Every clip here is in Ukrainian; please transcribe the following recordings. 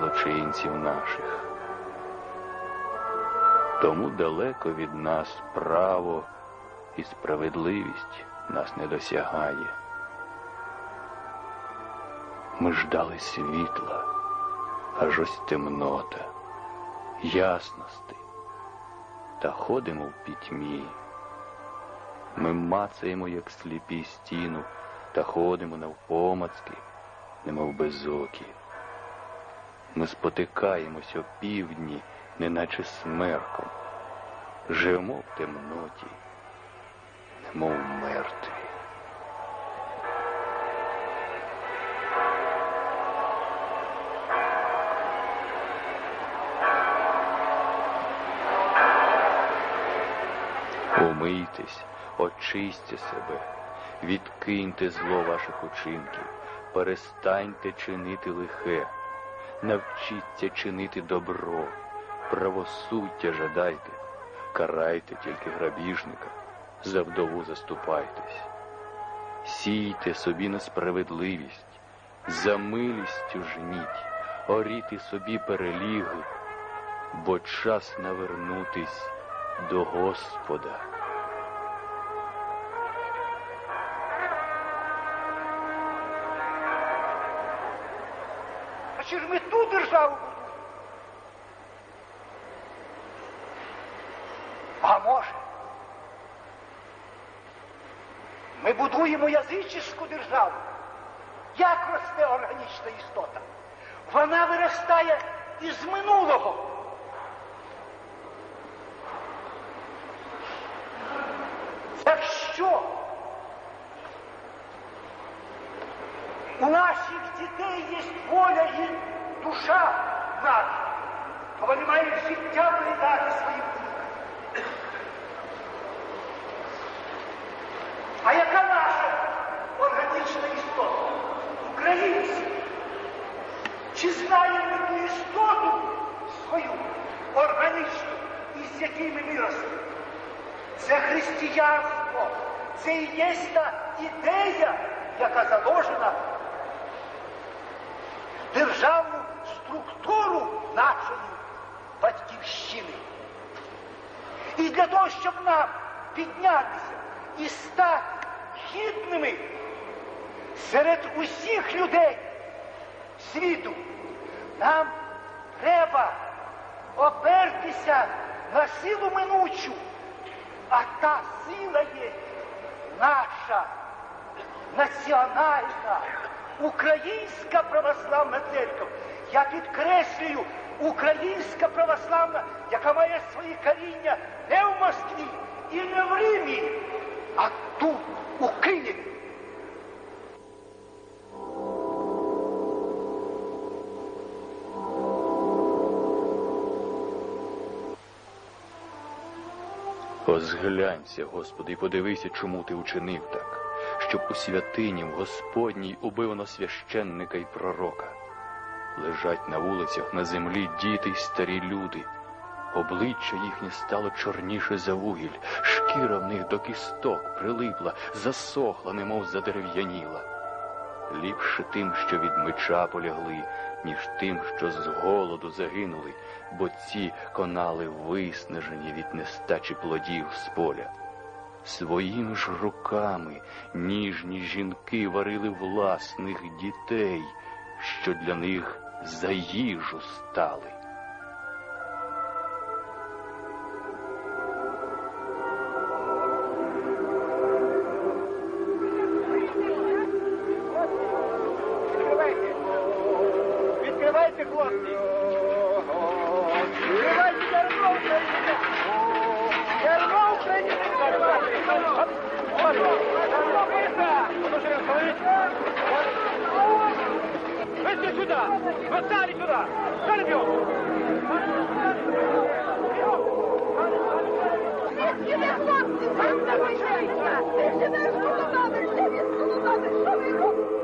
злочинців наших. Тому далеко від нас право і справедливість нас не досягає. Ми ждали світла, аж ось темнота, ясності, та ходимо в пітьмі. Ми мацаємо, як сліпі стіну, та ходимо навпомацки, немов безокі. Ми спотикаємось о півдні, неначе смерком, живемо в темноті, немов мертві. Умийтесь, очистьте себе, відкиньте зло ваших учинків, перестаньте чинити лихе, навчіться чинити добро, правосуддя жадайте, карайте тільки грабіжника, за вдову заступайтесь, сійте собі на справедливість, за милістю жніть, оріти собі переліги, бо час навернутись до Господа. Ту державу будуємо? А може? Ми будуємо язичську державу. Як росте органічна істота? Вона виростає із минулого. Якщо у наших дітей є воля і душа наша, то вони мають життя передати своїм дітям. А яка наша органічна істота? Українці. Чи знаємо ми ту істоту свою органічну, із якими ми росли? Це християнство, це і є та ідея, яка заложена державну структуру нашої батьківщини. І для того, щоб нам піднятися і стати гідними серед усіх людей світу, нам треба опертися на силу минучу. А та сила є наша національна українська православна церква. Я підкреслюю, українська православна, яка має свої коріння не в Москві і не в Римі, а тут, у Києві. Озглянься, Господи, і подивися, чому ти учинив так, щоб у святині в Господній убивано священника і пророка. Лежать на вулицях на землі діти й старі люди. Обличчя їхнє стало чорніше за вугіль, шкіра в них до кісток прилипла, засохла, немов задерев'яніла. Ліпше тим, що від меча полягли, ніж тим, що з голоду загинули, бо ці конали виснажені від нестачі плодів з поля. Своїми ж руками ніжні жінки варили власних дітей, що для них за їжу стали. Вийди сюди! Встали сюди! Встали бьем! Звідки ви, хлопці? Вам залишається! Ти живеш колонами, живі з колонами, що ви робите?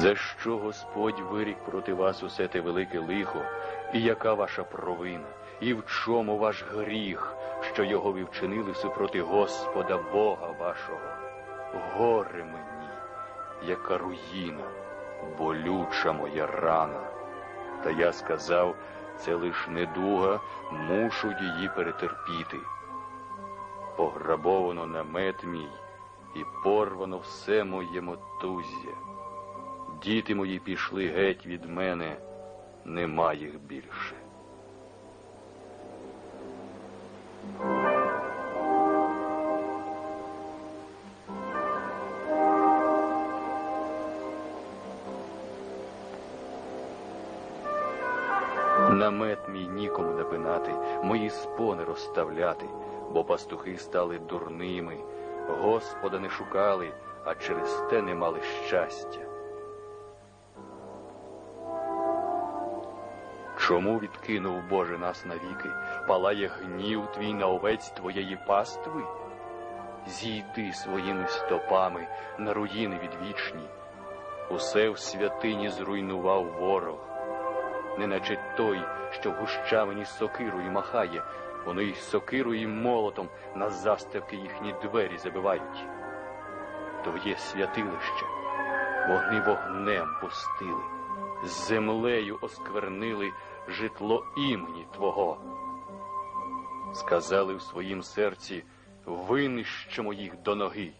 За що Господь вирік проти вас усе те велике лихо, і яка ваша провина, і в чому ваш гріх, що його ви вчинили супроти Господа Бога вашого? Горе мені, яка руїна, болюча моя рана. Та я сказав, це лиш недуга, мушу її перетерпіти. Пограбовано намет мій, і порвано все моє мотузя. Діти мої пішли геть від мене, нема їх більше. Намет мій нікому напинати, мої спони розставляти, бо пастухи стали дурними, Господа не шукали, а через те не мали щастя. Чому відкинув Боже нас навіки, палає гнів твій на овець твоєї пастви? Зійди своїми стопами на руїни відвічні, усе в святині зруйнував ворог неначе той, що гущавині сокирою махає, вони й сокирою і молотом на заставки їхні двері забивають. Твоє святилище вогни вогнем пустили, з землею осквернили житло імені Твого. Сказали в своїм серці, винищимо їх до ноги.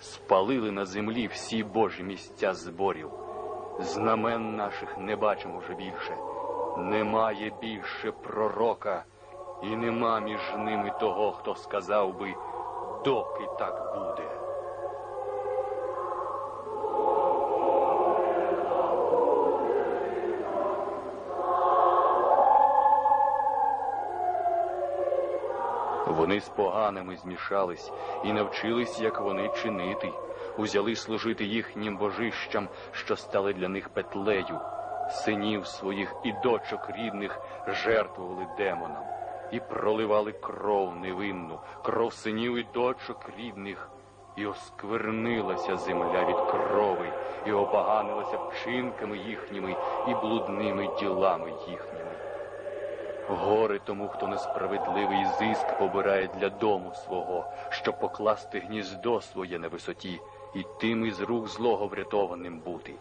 Спалили на землі всі Божі місця зборів. Знамен наших не бачимо вже більше. Немає більше пророка, і нема між ними того, хто сказав би, доки так буде. Вони з поганими змішались і навчились, як вони чинити, узяли служити їхнім божищам, що стали для них петлею, синів своїх і дочок рідних жертвували демонам, і проливали кров невинну, кров синів і дочок рідних, і осквернилася земля від крови, і опоганилася вчинками їхніми і блудними ділами їхніми. Горе тому, хто несправедливий зиск побирає для дому свого, щоб покласти гніздо своє на висоті, і тим із рук злого врятованим бути.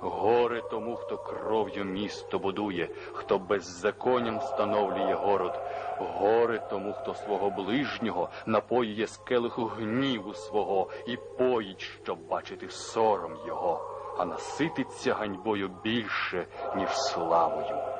Горе тому, хто кров'ю місто будує, хто беззаконням встановлює город. Горе тому, хто свого ближнього напоює з келиху гніву свого і поїть, щоб бачити сором його, а насититься ганьбою більше, ніж славою.